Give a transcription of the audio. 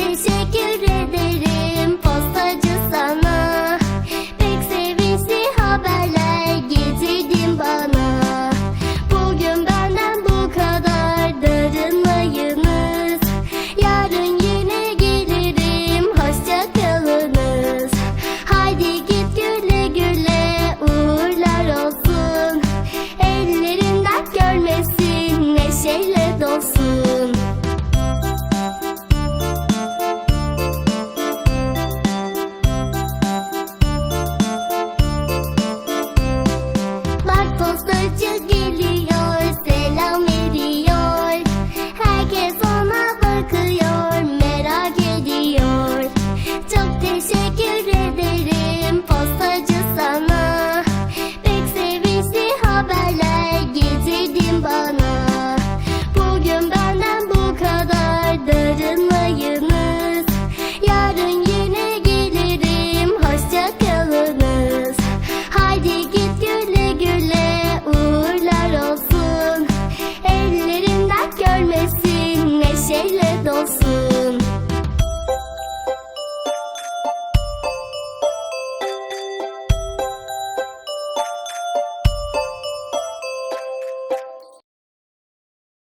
Teşekkür ederim postacı sana. Pek sevinçli haberler getirdin bana. Bugün benden bu kadar darılmayınız Yarın yine gelirim hoşçakalınız Haydi git güle güle uğurlar olsun. Ellerinden görmesin neşeyle dolsun. symbol